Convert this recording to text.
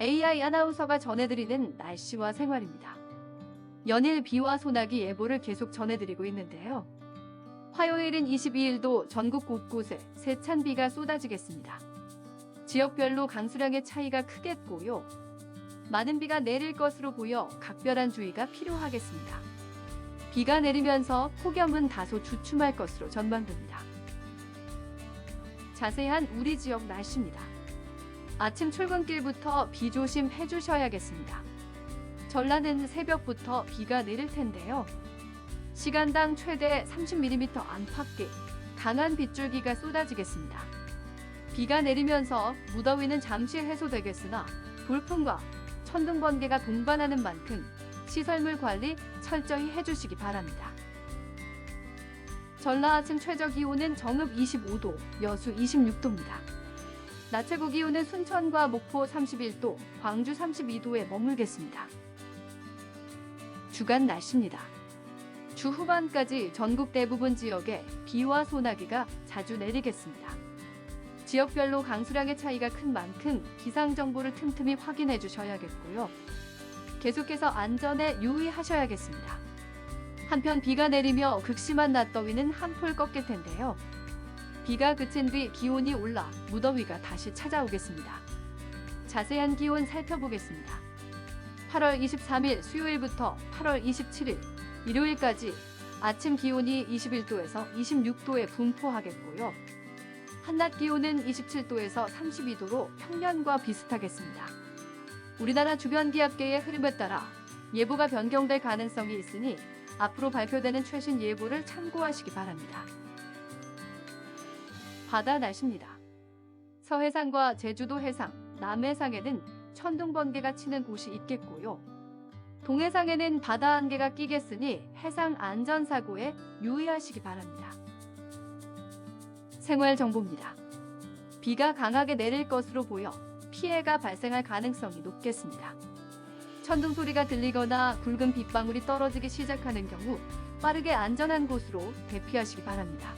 AI 아나운서가 전해드리는 날씨와 생활입니다. 연일 비와 소나기 예보를 계속 전해드리고 있는데요. 화요일인 22일도 전국 곳곳에 세찬 비가 쏟아지겠습니다. 지역별로 강수량의 차이가 크겠고요. 많은 비가 내릴 것으로 보여 각별한 주의가 필요하겠습니다. 비가 내리면서 폭염은 다소 주춤할 것으로 전망됩니다. 자세한 우리 지역 날씨입니다. 아침 출근길부터 비 조심해 주셔야겠습니다. 전라는 새벽부터 비가 내릴 텐데요. 시간당 최대 30mm 안팎의 강한 빗줄기가 쏟아지겠습니다. 비가 내리면서 무더위는 잠시 해소되겠으나 돌풍과 천둥 번개가 동반하는 만큼 시설물 관리 철저히 해주시기 바랍니다. 전라 아침 최저 기온은 정읍 25도, 여수 26도입니다. 낮 최고 기온은 순천과 목포 31도, 광주 32도에 머물겠습니다. 주간 날씨입니다. 주 후반까지 전국 대부분 지역에 비와 소나기가 자주 내리겠습니다. 지역별로 강수량의 차이가 큰 만큼 기상 정보를 틈틈이 확인해 주셔야겠고요. 계속해서 안전에 유의하셔야겠습니다. 한편 비가 내리며 극심한 낮더위는 한풀 꺾일 텐데요. 비가 그친 뒤 기온이 올라 무더위가 다시 찾아오겠습니다. 자세한 기온 살펴보겠습니다. 8월 23일 수요일부터 8월 27일 일요일까지 아침 기온이 21도에서 26도에 분포하겠고요. 한낮 기온은 27도에서 32도로 평년과 비슷하겠습니다. 우리나라 주변 기압계의 흐름에 따라 예보가 변경될 가능성이 있으니 앞으로 발표되는 최신 예보를 참고하시기 바랍니다. 바다 날씨입니다. 서해상과 제주도 해상, 남해상에는 천둥 번개가 치는 곳이 있겠고요. 동해상에는 바다 안개가 끼겠으니 해상 안전 사고에 유의하시기 바랍니다. 생활 정보입니다. 비가 강하게 내릴 것으로 보여 피해가 발생할 가능성이 높겠습니다. 천둥 소리가 들리거나 굵은 빗방울이 떨어지기 시작하는 경우 빠르게 안전한 곳으로 대피하시기 바랍니다.